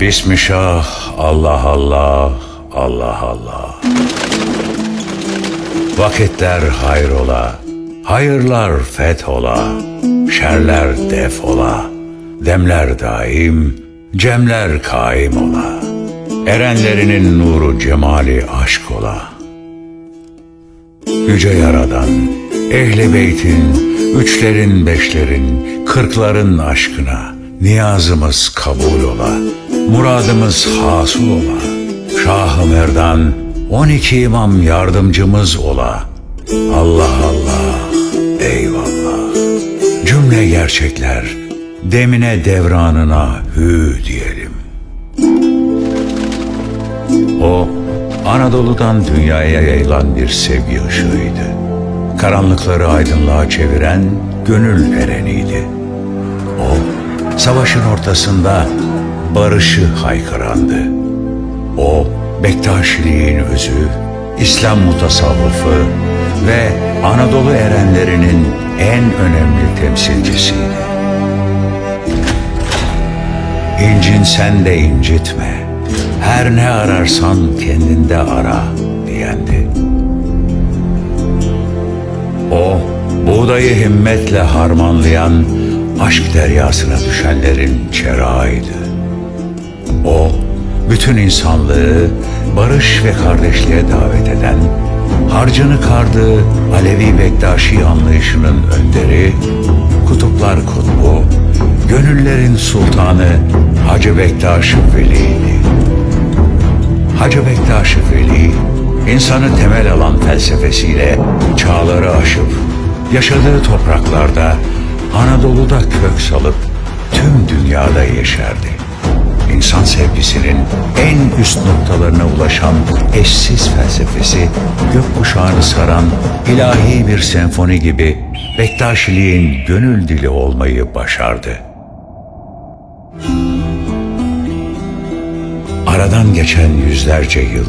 Bismillah, Allah Allah, Allah Allah. Vakitler hayrola, hayırlar fethola, şerler defola, demler daim, cemler kaim ola. Erenlerinin nuru cemali aşk ola. Yüce Yaradan, ehli beytin, üçlerin, beşlerin, kırkların aşkına niyazımız kabul ola, muradımız hasıl ola. Şah-ı Merdan, on iki imam yardımcımız ola. Allah Allah, eyvallah. Cümle gerçekler, demine devranına hü diyelim. O Anadolu'dan dünyaya yayılan bir sevgi ışığıydı. Karanlıkları aydınlığa çeviren gönül ereniydi. Savaşın ortasında barışı haykırandı. O Bektaşiliğin özü, İslam mutasavvıfı ve Anadolu erenlerinin en önemli temsilcisiydi. İncinsen de incitme. Her ne ararsan kendinde ara diyendi. O buğdayı himmetle harmanlayan aşk deryasına düşenlerin çerağıydı. O bütün insanlığı barış ve kardeşliğe davet eden, harcını kardığı Alevi Bektaşi anlayışının önderi, kutuplar kutbu, gönüllerin sultanı Hacı Bektaş Veli'ydi. Hacı Bektaş Veli, insanı temel alan felsefesiyle çağları aşıp, yaşadığı topraklarda Anadolu'da kök salıp tüm dünyada yeşerdi. İnsan sevgisinin en üst noktalarına ulaşan eşsiz felsefesi gökkuşağını saran ilahi bir senfoni gibi Bektaşiliğin gönül dili olmayı başardı. Aradan geçen yüzlerce yıl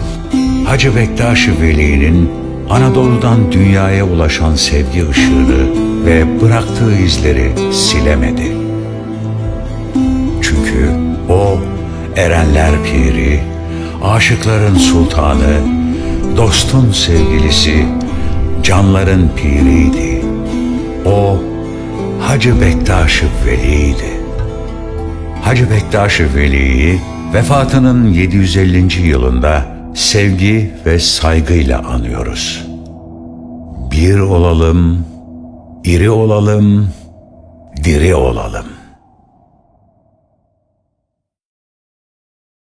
Hacı Bektaş-ı Veli'nin Anadolu'dan dünyaya ulaşan sevgi ışığını ve bıraktığı izleri silemedi. Çünkü o erenler piri, aşıkların sultanı, dostun sevgilisi, canların piriydi. O Hacı Bektaş-ı Veli'ydi. Hacı Bektaş-ı Veli'yi vefatının 750. yılında sevgi ve saygıyla anıyoruz. Bir olalım, iri olalım, diri olalım.